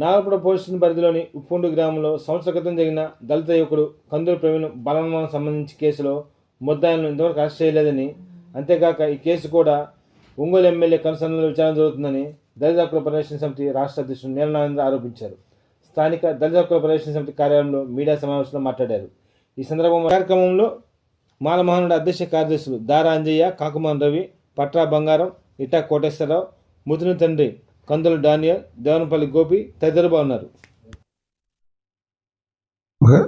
నాగపుర police పరిధిలోని ఉప్పుండు గ్రామంలో సంవత్సర క్రితం జరిగిన దళిత యువకుడు కందుల ప్రవీణ్ బలవన్మరణం సంబంధించి కేసులో ముద్దాయిలను ఇంతవరకు అరెస్ట్ చేయలేదని అంతేకాక ఈ కేసు కూడా ఒంగోలు ఎమ్మెల్యే కనుసన్నలో విచారణ జరుగుతుందని దళిత హక్కుల పరిరక్షణ సమితి రాష్ట్ర అధ్యక్షుడు నీలనారేంద్ర ఆరోపించారు. స్థానిక దళిత హక్కుల పరిరక్షణ సమితి కార్యాలయంలో మీడియా సమావేశంలో మాట్లాడారు. ఈ సందర్భంగా కార్యక్రమంలో మాలమోహనుడు అధ్యక్ష కార్యదర్శులు దారా అంజయ్య కాకుమాన్ రవి పట్రా బంగారం ఇటా కోటేశ్వరరావు ముతుని తండ్రి కందుల డానియల్ దేవనపల్లి గోపి తదితరులు బాగున్నారు ఓకే.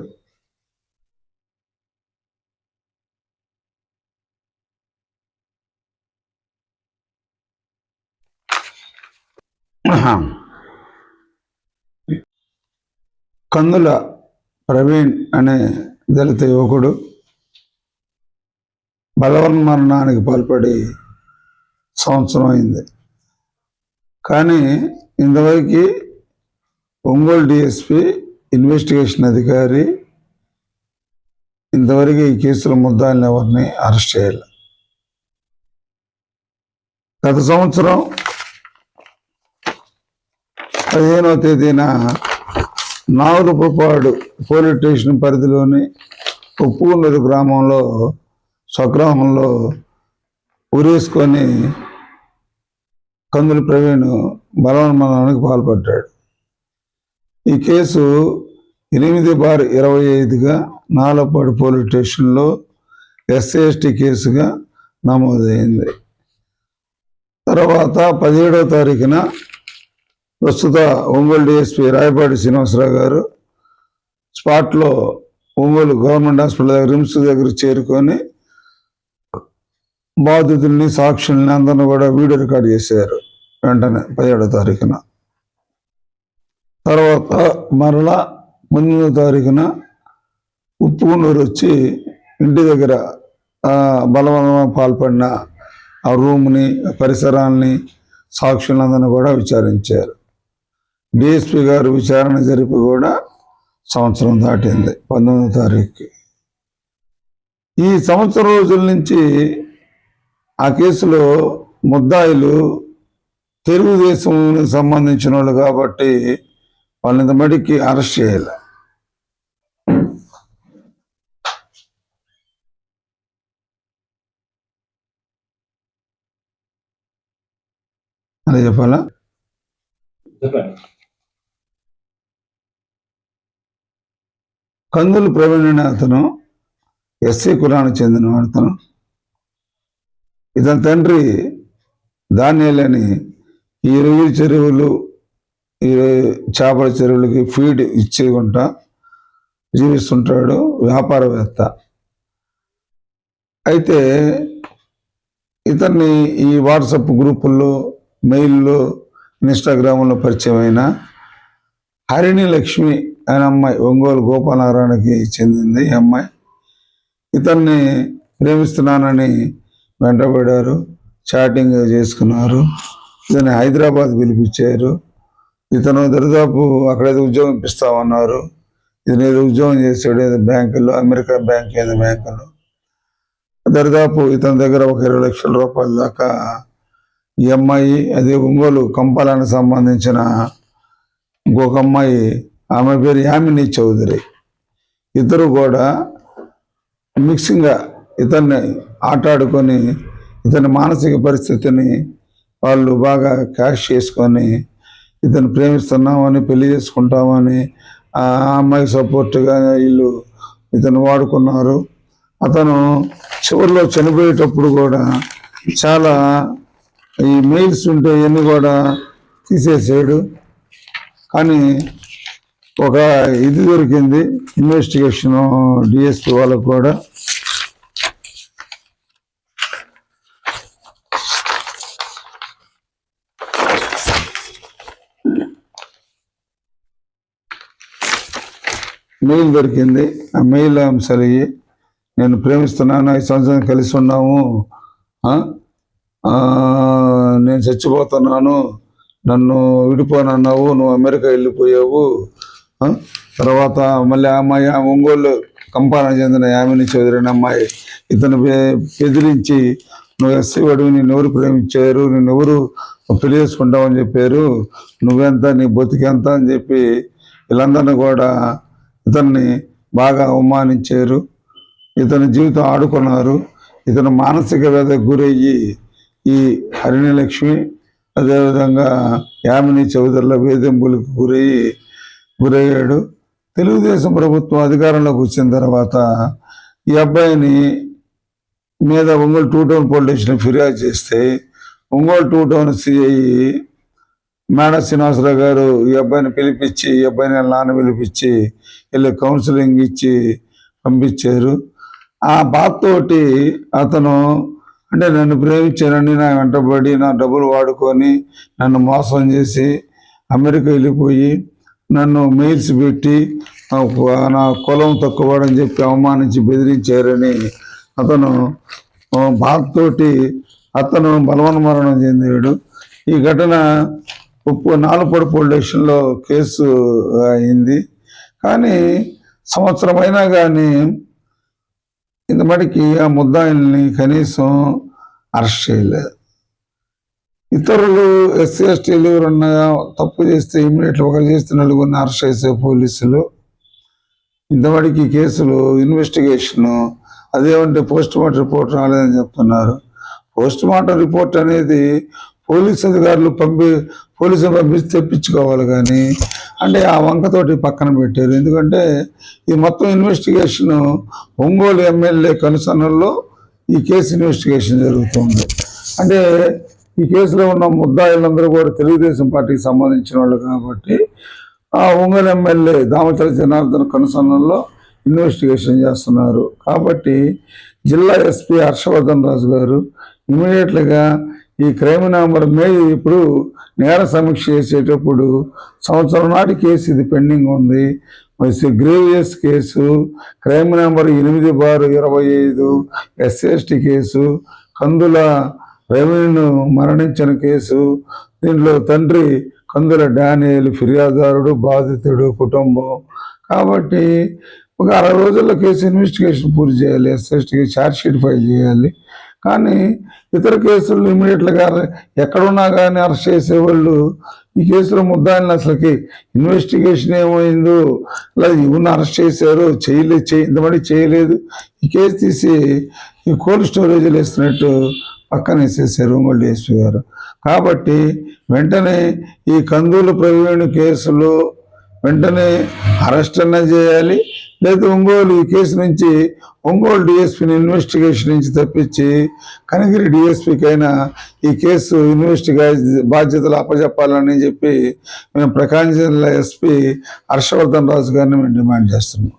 కందుల ప్రవీణ్ అనే దళిత యువకుడు బలవన్మరణానికి పాల్పడి సంవత్సరం అయింది. కానీ ఇంతవరకు ఒంగోలు డిఎస్పి ఇన్వెస్టిగేషన్ అధికారి ఇంతవరకు ఈ కేసుల ముద్దాలను ఎవరిని అరెస్ట్ చేయాలి. గత సంవత్సరం పదిహేనవ తేదీన నాగులపుపాడు పోలీస్ స్టేషన్ పరిధిలోని ఉప్పుగుండూరు గ్రామంలో స్వగ్రామంలో ఉరేసుకొని కందుల ప్రవీణ్ బలవన్మరణానికి పాల్పడ్డాడు. ఈ కేసు ఎనిమిది బార్ ఇరవై ఐదుగా నాలపాడు పోలీస్ స్టేషన్లో ఎస్సీఎస్టీ కేసుగా నమోదైంది. తర్వాత పదిహేడవ తారీఖున ప్రస్తుత ఒంగోలు డిఎస్పి రాయపాటి శ్రీనివాసరావు గారు స్పాట్లో ఒంగోలు గవర్నమెంట్ హాస్పిటల్ దగ్గర రిమ్స్ దగ్గర చేరుకొని బాధితుల్ని సాక్షుల్ని అందరిని కూడా వీడియో రికార్డ్ చేశారు. వెంటనే పదిహేడో తారీఖున. తర్వాత మరలా పంతొమ్మిదో తారీఖున ఉప్పుగుండూరు వచ్చి ఇంటి దగ్గర బలవంతంగా బలవంతం పాల్పడిన ఆ రూమ్ని పరిసరాల్ని సాక్షులందరినీ కూడా విచారించారు. డిఎస్పి గారు విచారణ జరిపి కూడా సంవత్సరం దాటింది పంతొమ్మిదో తారీఖుకి. ఈ సంవత్సరం రోజుల నుంచి ఆ కేసులో ముద్దాయిలు తెలుగుదేశం సంబంధించిన వాళ్ళు కాబట్టి వాళ్ళని మటుకి అరెస్ట్ చేయాలి. అని చెప్పాలా? కందులు ప్రవీణ్ అతను ఎస్సీ కులానికి చెందిన అతను. ఇతని తండ్రి ధాన్యాలని ఈ రొయ్యల చెరువులు ఈ చేపల చెరువులకి ఫీడ్ ఇచ్చేకుంటా జీవిస్తుంటాడు వ్యాపారవేత్త. అయితే ఇతన్ని ఈ వాట్సప్ గ్రూపుల్లో మెయిల్లో ఇన్స్టాగ్రామ్లో పరిచయమైన హరిణి లక్ష్మి అనే అమ్మాయి ఒంగోలు గోపాలనారాయణకి చెందింది ఈ అమ్మాయి. ఇతన్ని ప్రేమిస్తున్నానని వెంటబడారు. చాటింగ్ చేసుకున్నారు. ఇతను హైదరాబాద్ పిలిపించారు. ఇతను దరిదాపు అక్కడైతే ఉద్యోగం ఇప్పిస్తామన్నారు. ఇతను ఏదో ఉద్యోగం చేశాడు ఏదో బ్యాంకులో అమెరికా బ్యాంక్ ఏదో బ్యాంకులో. దరిదాపు ఇతని దగ్గర ఒక ఇరవై లక్షల రూపాయల దాకా ఈ అమ్మాయి అదే ఒంగోలు కంపాలానికి సంబంధించిన ఇంకొక అమ్మాయి ఆమె పేరు యామిని చౌదరి. ఇద్దరు కూడా మిక్సింగ్గా ఇతన్ని ఆటాడుకొని ఇతని మానసిక పరిస్థితిని వాళ్ళు బాగా క్యాష్ చేసుకొని ఇతను ప్రేమిస్తున్నామని పెళ్ళి చేసుకుంటామని ఆ అమ్మాయి సపోర్ట్గా వీళ్ళు ఇతను వాడుకున్నారు. అతను చివరిలో చనిపోయేటప్పుడు కూడా చాలా ఈ మెయిల్స్ ఉంటే ఇవన్నీ కూడా తీసేసాడు. కానీ ఒక ఇది దొరికింది ఇన్వెస్టిగేషన్ డిఎస్పీ వాళ్ళకు కూడా. మెయిల్ దొరికింది. ఆ మెయిల్ అంశాలు నేను ప్రేమిస్తున్నాను ఐదు సంవత్సరం కలిసి ఉన్నాము. నేను చచ్చిపోతున్నాను. నన్ను విడిపోనన్నావు నువ్వు అమెరికా వెళ్ళిపోయావు. తర్వాత మళ్ళీ ఆ అమ్మాయి ఒంగోలు కంపాన చెందిన యామిని చౌదరిని అమ్మాయి ఇతను బెదిరించి నువ్వు ఎస్సీ వాడివి నేను ఎవరు ప్రేమించారు? నేను ఎవరు పెళ్ళి చెప్పారు. నువ్వెంత నీ బతికెంత? అని చెప్పి వీళ్ళందరినీ కూడా ఇతన్ని బాగా అవమానించారు. ఇతని జీవితం ఆడుకున్నారు. ఇతను మానసిక వేద గురయ్యి ఈ హరిణలక్ష్మి అదేవిధంగా యామిని చౌదరుల వేధింపులకు గురయ్యి గురయ్యాడు. తెలుగుదేశం ప్రభుత్వం అధికారంలోకి వచ్చిన తర్వాత ఈ అబ్బాయిని మీద Ongole two town police station ఫిర్యాదు చేస్తే ఒంగోలు టూ టౌన్ సిఐ మేడ శ్రీనివాసరావు గారు ఈ అబ్బాయిని పిలిపించి ఈ అబ్బాయిని నాన్న పిలిపించి వీళ్ళు కౌన్సిలింగ్ ఇచ్చి పంపించారు. ఆ బాధతోటి అతను అంటే నన్ను ప్రేమించారని నా వెంటబడి నా డబ్బులు వాడుకొని నన్ను మోసం చేసి అమెరికా వెళ్ళిపోయి నన్ను మెయిల్స్ పెట్టి నా- కులం తక్కువని చెప్పి అవమానించి బెదిరించారని అతను ఆ, బాధతోటి అతను బలవన మరణం చెందాడు. ఈ ఘటన ఉప్పు నాలుపొడి పోలీస్ స్టేషన్లో కేసు అయింది. కానీ సంవత్సరం అయినా కానీ ఇంతమటికి ఆ ముద్దాయిల్ని కనీసం అరెస్ట్ చేయలేదు. ఇతరులు ఎస్సీ ఎస్టీలు ఎవరన్నా తప్పు చేస్తే ఇమీడియట్ ఒకరు చేస్తే నలుగురిని అరెస్ట్ చేసే పోలీసులు. ఇంతవరకు కేసులు ఇన్వెస్టిగేషన్ అదేమంటే పోస్ట్ మార్టం రిపోర్ట్ రాలేదని చెప్తున్నారు. పోస్ట్ మార్టం రిపోర్ట్ అనేది పోలీస్ అధికారులు పంపి పోలీసులు పంపించి తెప్పించుకోవాలి కానీ అంటే ఆ వంకతోటి పక్కన పెట్టారు. ఎందుకంటే ఈ మొత్తం ఇన్వెస్టిగేషన్ ఒంగోలు ఎమ్మెల్యే కనుసన్నల్లో ఈ కేసు ఇన్వెస్టిగేషన్ జరుగుతుంది. అంటే ఈ కేసులో ఉన్న ముద్దాయిలందరూ కూడా తెలుగుదేశం పార్టీకి సంబంధించిన వాళ్ళు కాబట్టి ఆ ఒంగోలు ఎమ్మెల్యే దామచల జనార్దన్ కనుసన్నల్లో ఇన్వెస్టిగేషన్ చేస్తున్నారు. కాబట్టి జిల్లా ఎస్పీ హర్షవర్ధన్ రాజు గారు ఇమీడియట్గా ఈ క్రైమ్ నెంబర్ మే ఇప్పుడు నేర సమీక్ష చేసేటప్పుడు సంవత్సరం నాటి కేసు ఇది పెండింగ్ ఉంది. గ్రేవియస్ కేసు క్రైమ్ నెంబర్ ఎనిమిది బారు ఇరవై ఐదు ఎస్ఎస్టి కేసు కందుల రెవెన్యూ మరణించిన కేసు దీంట్లో తండ్రి కందుల డానియల్ ఫిర్యాదుదారుడు బాధితుడు కుటుంబం. కాబట్టి ఒక అరవై రోజుల్లో కేసు ఇన్వెస్టిగేషన్ పూర్తి చేయాలి ఎస్ఎస్టీకి ఛార్జ్ షీట్ ఫైల్ చేయాలి. కానీ ఇతర కేసులు ఇమీడియట్గా ఎక్కడున్నా కానీ అరెస్ట్ చేసేవాళ్ళు ఈ కేసులో ముద్దాయిలను అసలుకి ఇన్వెస్టిగేషన్ ఏమైందో లేదా ఇవన్నీ అరెస్ట్ చేశారు చేయలేదు చే ఇంతమంది చేయలేదు. ఈ కేసు తీసి ఈ కోల్డ్ స్టోరేజ్లో వేస్తున్నట్టు పక్కన వేసేసారు ఒంగోలు డిఎస్పీ గారు. కాబట్టి వెంటనే ఈ కందులు ప్రవీణ్ కేసులో వెంటనే అరెస్ట్ అన్న చేయాలి. లేదా ఒంగోలు ఈ కేసు నుంచి ఒంగోలు డిఎస్పీని ఇన్వెస్టిగేషన్ నుంచి తప్పించి కనగిరి డిఎస్పీకైనా అయినా ఈ కేసు ఇన్వెస్టిగా బాధ్యతలు అప్పచెప్పాలని చెప్పి మేము ప్రకాశం జిల్లా ఎస్పీ హర్షవర్ధన్ రాజు గారిని మేము డిమాండ్ చేస్తున్నాం.